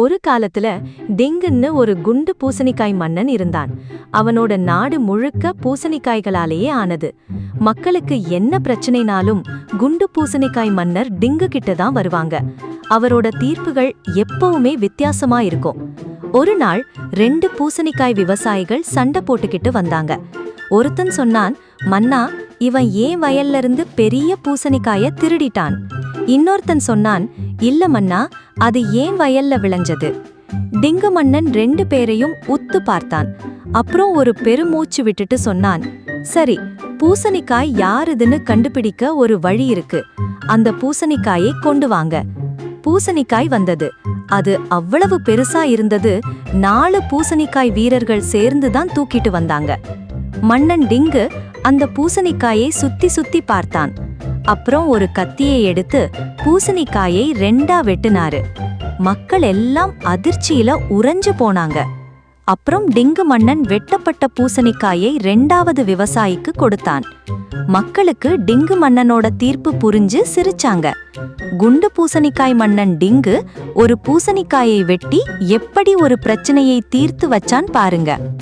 ஒரு காலத்துல டிங்குன்னு ஒரு குண்டு பூசணிக்காய் மன்னன் இருந்தான். அவனோட நாடு முழுக்க பூசணிக்காய்களாலேயே ஆனது. மக்களுக்கு என்ன பிரச்சனைனாலும் குண்டு பூசணிக்காய் மன்னர் டிங்கு கிட்ட தான் வருவாங்க. அவரோட தீர்ப்புகள் எப்பவுமே வித்தியாசமா இருக்கும். ஒரு நாள் ரெண்டு பூசணிக்காய் விவசாயிகள் சண்டை போட்டுக்கிட்டு வந்தாங்க. ஒருத்தன் சொன்னான் மன்னா இவன் ஏன் வயல்ல இருந்து பெரிய பூசணிக்காய திருடிட்டான்? இன்னொருத்தன் சொன்னான் இல்ல மன்னா அது ஏன் வயல்ல விளைஞ்சது? டிங்கு மன்னன் ரெண்டு பேரையும் உத்து பார்த்தான். அப்புறம் ஒரு பெருமூச்சு விட்டுட்டு சொன்னான் சரி பூசணிக்காய் யாருதுன்னு கண்டுபிடிக்க ஒரு வழி இருக்கு. அந்த பூசணிக்காயை கொண்டு வாங்க. பூசணிக்காய் வந்தது. அது அவ்வளவு பெருசா இருந்தது நாலு பூசணிக்காய் வீரர்கள் சேர்ந்து தான் தூக்கிட்டு வந்தாங்க. மன்னன் டிங்கு அந்த பூசணிக்காயை சுத்தி சுத்தி பார்த்தான். அப்புறம் ஒரு கத்தியை எடுத்து பூசணிக்காயை ரெண்டா வெட்டினாரு. மக்கள் எல்லாம் அதிர்ச்சியில உறைஞ்சு போனாங்க. அப்புறம் டிங்கு மன்னன் வெட்டப்பட்ட பூசணிக்காயை ரெண்டாவது விவசாயிக்கு கொடுத்தான். மக்களுக்கு டிங்கு மன்னனோட தீர்ப்பு புரிஞ்சு சிரிச்சாங்க. குண்டு பூசணிக்காய் மன்னன் டிங்கு ஒரு பூசணிக்காயை வெட்டி எப்படி ஒரு பிரச்சனையை தீர்த்து வச்சான் பாருங்க.